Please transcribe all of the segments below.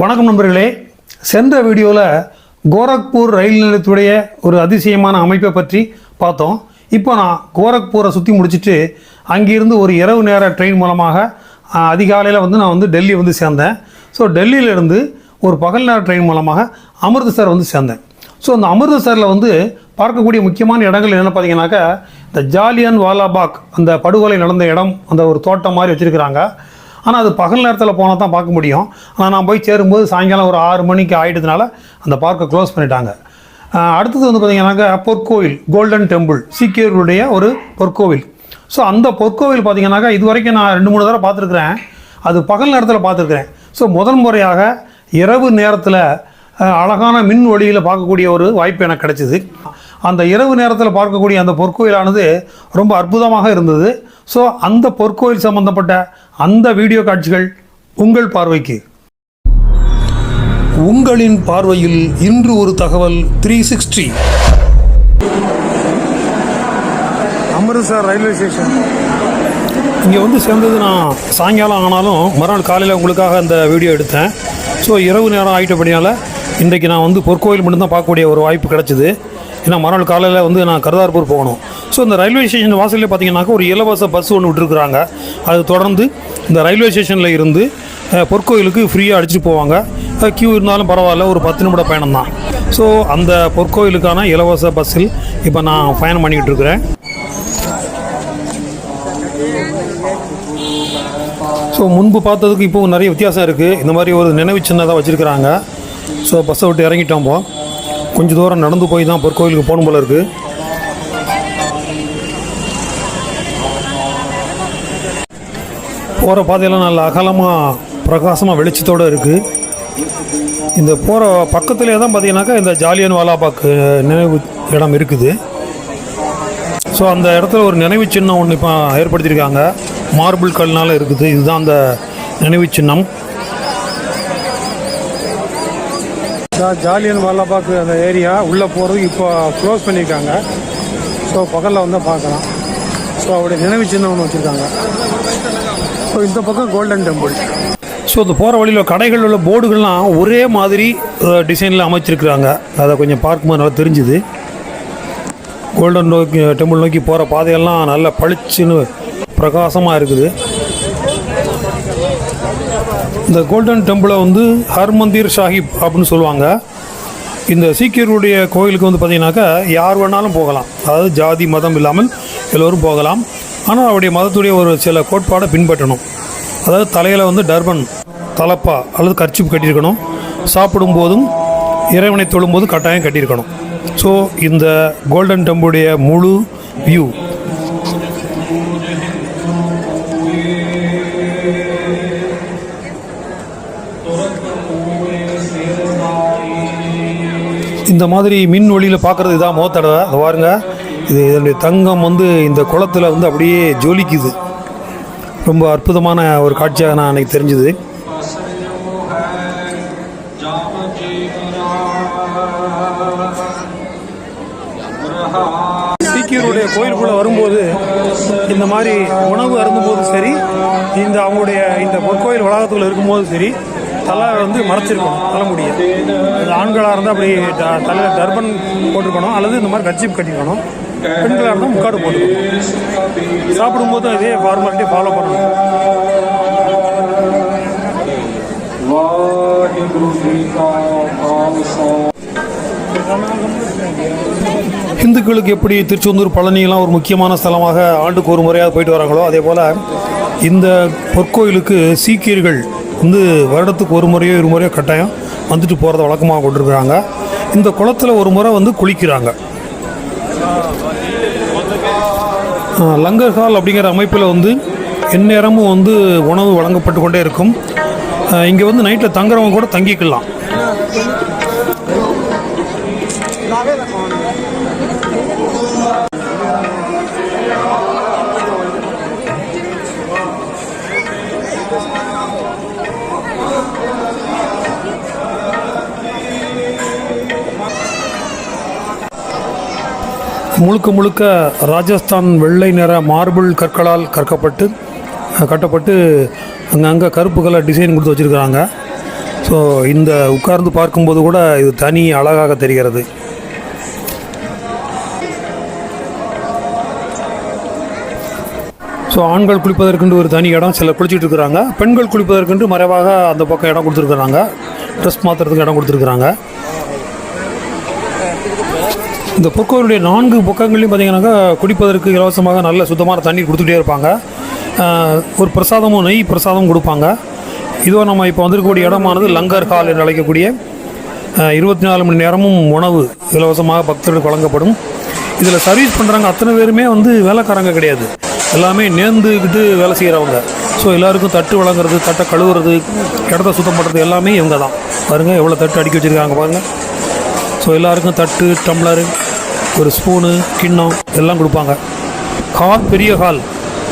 வணக்கம் நண்பர்களே. சென்ற வீடியோவில் கோரக்பூர் ரயில் நிலையத்துடைய ஒரு அதிசயமான அமைப்பை பற்றி பார்த்தோம். இப்போ நான் கோரக்பூரை சுற்றி முடிச்சிட்டு அங்கிருந்து ஒரு இரவு நேர ட்ரெயின் மூலமாக அதிகாலையில் வந்து நான் வந்து டெல்லி வந்து சேர்ந்தேன். ஸோ டெல்லியிலேருந்து ஒரு பகல் நேர ட்ரெயின் மூலமாக அமிர்தசர் வந்து சேர்ந்தேன். ஸோ அந்த அமிர்தசரில் வந்து பார்க்கக்கூடிய முக்கியமான இடங்கள் என்னென்னு பார்த்தீங்கன்னாக்கா இந்த ஜாலியன் வாலாபாக் அந்த படுகொலை நடந்த இடம் அந்த ஒரு தோட்டம் மாதிரி வச்சுருக்கிறாங்க. ஆனால் அது பகல் நேரத்தில் போனால் தான் பார்க்க முடியும். ஆனால் நான் போய் சேரும்போது சாயங்காலம் ஒரு ஆறு மணிக்கு ஆகிட்டதுனால அந்த பார்க்கை க்ளோஸ் பண்ணிட்டாங்க. அடுத்தது வந்து பார்த்தீங்கன்னாக்கா பொற்கோவில் கோல்டன் டெம்பிள் சீக்கியர்களுடைய ஒரு பொற்கோவில். ஸோ அந்த பொற்கோவில் பார்த்தீங்கன்னாக்கா இது வரைக்கும் நான் ரெண்டு மூணு தடவை பார்த்துருக்குறேன். அது பகல் நேரத்தில் பார்த்துருக்குறேன். ஸோ முதல் முறையாக இரவு நேரத்தில் அழகான மின் ஒளியில் பார்க்கக்கூடிய ஒரு வாய்ப்பு எனக்கு கிடச்சிது. அந்த இரவு நேரத்தில் பார்க்கக்கூடிய அந்த பொற்கோயிலானது ரொம்ப அற்புதமாக இருந்தது. ஸோ அந்த பொற்கோயில் சம்பந்தப்பட்ட அந்த வீடியோ காட்சிகள் உங்கள் பார்வைக்கு. உங்களின் பார்வையில் இன்று ஒரு தகவல் three sixty Amritsar railway station. இங்கே வந்து சேர்ந்தது நான் சாயங்காலம் ஆனாலும் மறுநாள் காலையில் உங்களுக்காக அந்த வீடியோ எடுத்தேன். ஸோ இரவு நேரம் ஆகிட்டபடியால் இன்றைக்கு நான் வந்து பொற்கோயில் மட்டும்தான் பார்க்கக்கூடிய ஒரு வாய்ப்பு கிடச்சிது. ஏன்னா மறுநாள் காலையில் வந்து நான் கருதார்பூர் போகணும். ஸோ இந்த ரயில்வே ஸ்டேஷன் வாசலில் பார்த்தீங்கன்னாக்கா ஒரு இலவச பஸ் ஒன்று விட்டுருக்குறாங்க. அது தொடர்ந்து இந்த ரயில்வே ஸ்டேஷனில் இருந்து பொற்கோயிலுக்கு ஃப்ரீயாக அடிச்சுட்டு போவாங்க. க்யூ இருந்தாலும் பரவாயில்ல ஒரு பத்து நிமிட பயணம் தான். ஸோ அந்த பொற்கோயிலுக்கான இலவச பஸ்ஸில் இப்போ நான் பயணம் பண்ணிக்கிட்டு இருக்கிறேன். ஸோ முன்பு பார்த்ததுக்கு இப்போ நிறைய வித்தியாசம் இருக்குது இந்த மாதிரி ஒரு நினைவு சின்னதாக வச்சுருக்கிறாங்க. ஸோ பஸ்ஸை விட்டு இறங்கிட்டோம் போ கொஞ்சம் தூரம் நடந்து போய் தான் பொற்கோயிலுக்கு போகணும் போல இருக்குது போகிற பாதையெல்லாம் நல்ல அகலமாக பிரகாசமாக வெளிச்சத்தோடு இருக்குது இந்த போகிற பக்கத்துலேயே தான் பார்த்தீங்கன்னாக்கா இந்த ஜாலியன் வாலாபாக்கு நினைவு இடம் இருக்குது. ஸோ அந்த இடத்துல ஒரு நினைவு சின்னம் ஒன்று இப்போ ஏற்படுத்தியிருக்காங்க. மார்பிள் கல்னால இருக்குது. இதுதான் அந்த நினைவு சின்னம். ஜாலியன் வாலாபாக் அந்த ஏரியா உள்ளே போகிறது இப்போ க்ளோஸ் பண்ணியிருக்காங்க ஸோ பகலில் வந்து பார்க்கலாம். ஸோ அவருடைய நினைவு சின்ன ஒன்று வச்சுருக்காங்க. ஸோ இந்த பக்கம் கோல்டன் டெம்பிள் ஸோ இந்த போகிற வழியில் கடைகளில் உள்ள போர்டுகள்லாம் ஒரே மாதிரி டிசைனில் அமைச்சிருக்கிறாங்க. அதை கொஞ்சம் பார்க்கும்போது நல்லா தெரிஞ்சுது. கோல்டன் நோக்கி டெம்பிள் நோக்கி போகிற பாதையெல்லாம் நல்ல பளிச்சுன்னு பிரகாசமாக இருக்குது. இந்த கோல்டன் டெம்பிளை வந்து ஹர்மந்திர் சாஹிப் அப்படின்னு சொல்லுவாங்க. இந்த சீக்கியருடைய கோயிலுக்கு வந்து பார்த்தீங்கன்னாக்கா யார் வேணாலும் போகலாம். அதாவது ஜாதி மதம் இல்லாமல் எல்லோரும் போகலாம். ஆனால் அவருடைய மதத்துடைய ஒரு சில கோட்பாடை பின்பற்றணும். அதாவது தலையில் வந்து டர்பன் தலப்பா அல்லது கர்ச்சிப் கட்டியிருக்கணும். சாப்பிடும்போதும் இறைவனை தொழும்போது கட்டாயம் கட்டியிருக்கணும். ஸோ இந்த கோல்டன் டெம்பிளுடைய முழு வியூ இந்த மாதிரி மின் ஒளியில் பார்க்குறது இதான் முத தடவை. அதை பாருங்க. இது இதனுடைய தங்கம் வந்து இந்த குளத்தில் வந்து அப்படியே ஜொலிக்குது. ரொம்ப அற்புதமான ஒரு காட்சியாக நான் அன்றைக்கி தெரிஞ்சுது. சீக்கியருடைய கோயிலுக்குள்ளே வரும்போது இந்த மாதிரி உணவு அருந்தும்போது சரி இந்த அவங்களுடைய இந்த பொற்கோயில் வளாகத்துக்குள்ள இருக்கும்போது சரி தலை வந்து மறைச்சிருக்கணும். தலைமுடியை அது ஆண்களாக இருந்தால் அப்படி தலையில் டர்பன் போட்டிருக்கணும். அல்லது இந்த மாதிரி கட்சிப் கட்டிக்கணும் பெண்களாக இருந்தால் முக்காடு போட்டுக்கணும். சாப்பிடும்போது இதே ஃபார்மாலிட்டி ஃபாலோ பண்ணணும். இந்துக்களுக்கு எப்படி திருச்செந்தூர் பழனியெல்லாம் ஒரு முக்கியமான ஸ்தலமாக ஆண்டுக்கு ஒரு முறையாக போயிட்டு வராங்களோ அதே போல் இந்த பொற்கோயிலுக்கு சீக்கியர்கள் வந்து வருடத்துக்கு ஒரு முறையோ இரு முறையோ கட்டாயம் வந்துட்டு போகிறத வழக்கமாக கொண்டிருக்கிறாங்க. இந்த குளத்தில் ஒரு முறை வந்து குளிக்கிறாங்க. லங்கர்ஹால் லங்கர் ஹால் அப்படிங்கிற அமைப்பில் வந்து எந்நேரமும் வந்து உணவு வழங்கப்பட்டு கொண்டே இருக்கும். இங்கே வந்து நைட்டில் தங்குறவங்க கூட தங்கிக்கலாம். முழுக்க முழுக்க ராஜஸ்தான் வெள்ளை நிற மார்பிள் கற்களால் கற்கப்பட்டு கட்டப்பட்டு அங்கங்கே கருப்பு கலர் டிசைன் கொடுத்து வச்சுருக்குறாங்க. ஸோ இந்த உட்கார்ந்து பார்க்கும்போது கூட இது தனி அழகாக தெரிகிறது. ஸோ ஆண்கள் குளிப்பதற்கென்று ஒரு தனி இடம் சில குளிச்சிட்டு இருக்கிறாங்க. பெண்கள் குளிப்பதற்கென்று மறைவாக அந்த பக்கம் இடம் கொடுத்துருக்குறாங்க. ட்ரெஸ் மாற்றுறதுக்கு இடம் கொடுத்துருக்குறாங்க. இந்த பொற்கோவிலுடைய நான்கு பக்கங்களையும் பார்த்தீங்கன்னாக்கா குடிப்பதற்கு இலவசமாக நல்ல சுத்தமான தண்ணீர் கொடுத்துட்டே இருப்பாங்க. ஒரு பிரசாதமும் நெய் பிரசாதமும் கொடுப்பாங்க. இதோ நம்ம இப்போ வந்திருக்கக்கூடிய இடமானது லங்கர் ஹால் என்று அழைக்கக்கூடிய இருபத்தி நாலு மணி நேரமும் உணவு இலவசமாக பக்தர்களுக்கு வழங்கப்படும். இதில் சர்வீஸ் பண்ணுறாங்க அத்தனை பேருமே வந்து வேலைக்காரங்க கிடையாது. எல்லாமே நேர்ந்துக்கிட்டு வேலை செய்கிறவங்க ஸோ எல்லாருக்கும் தட்டு வழங்குறது தட்டை கழுவுறது இடத்த சுத்தம் பண்ணுறது எல்லாமே இவங்க தான் பாருங்கள் எவ்வளோ தட்டு அடுக்கி வச்சுருக்காங்க பாருங்கள் ஸோ எல்லாருக்கும் தட்டு டம்ளரு ஒரு ஸ்பூனு கிண்ணம் எல்லாம் கொடுப்பாங்க. ஹால் பெரிய ஹால்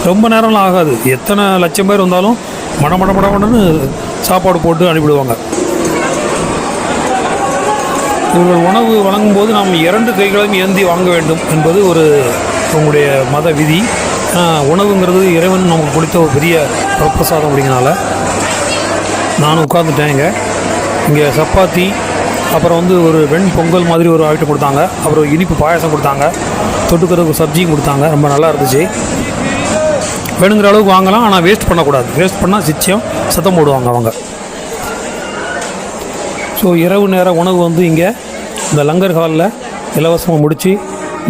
ரொம்ப நேரம்லாம் ஆகாது. எத்தனை லட்சம் பேர் வந்தாலும் மட மட சாப்பாடு போட்டு அனுப்பிடுவாங்க. இவர்கள் உணவு வழங்கும்போது நாம் இரண்டு கைகளையும் ஏந்தி வாங்க வேண்டும் என்பது ஒரு உங்களுடைய மத விதி. உணவுங்கிறது இறைவன் நமக்கு கொடுத்த ஒரு பெரிய பிரசாதம் அப்படிங்கிறனால. நான் உட்காந்துட்டேன் இங்கே. இங்கே சப்பாத்தி அப்புறம் வந்து ஒரு வெண் பொங்கல் மாதிரி ஒரு ஐட்டம் கொடுத்தாங்க. அப்புறம் ஒரு இனிப்பு பாயாசம் கொடுத்தாங்க. தொட்டுக்கிறதுக்கு சப்ஜியும் கொடுத்தாங்க. ரொம்ப நல்லா இருந்துச்சு. வேணுங்கிற அளவுக்கு வாங்கலாம். ஆனால் வேஸ்ட் பண்ணக்கூடாது. வேஸ்ட் பண்ணால் சிச்சியம் சத்தம் போடுவாங்க அவங்க. ஸோ இரவு நேர உணவு வந்து இங்கே இந்த லங்கர் ஹாலில் இலவசமாக முடித்து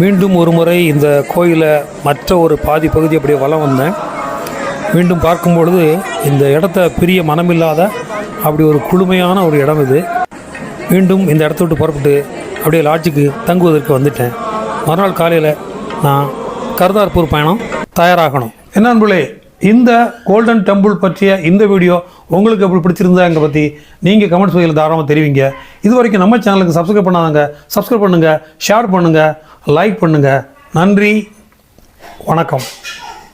மீண்டும் ஒரு முறை இந்த கோயிலை மற்ற ஒரு பாதி பகுதி அப்படியே வளம் வந்தேன். மீண்டும் பார்க்கும் பொழுது இந்த இடத்த பிரிய மனமில்லாத அப்படி ஒரு குளுமையான ஒரு இடம் இது. மீண்டும் இந்த இடத்த விட்டு புறப்பட்டு அப்படியே லாட்ஜுக்கு தங்குவதற்கு வந்துட்டேன். மறுநாள் காலையில் நான் கர்தார்பூர் பயணம் தயாராகணும். என்ன அன்புலே இந்த கோல்டன் டெம்பிள் பற்றிய இந்த வீடியோ உங்களுக்கு எப்படி பிடிச்சிருந்தா பற்றி நீங்கள் கமெண்ட் பகுதியில் தாராளமாக தெரிவிங்க. இது வரைக்கும் நம்ம சேனலுக்கு சப்ஸ்கிரைப் பண்ணாதாங்க சப்ஸ்கிரைப் பண்ணுங்கள் ஷேர் பண்ணுங்கள் லைக் பண்ணுங்கள் நன்றி வணக்கம்.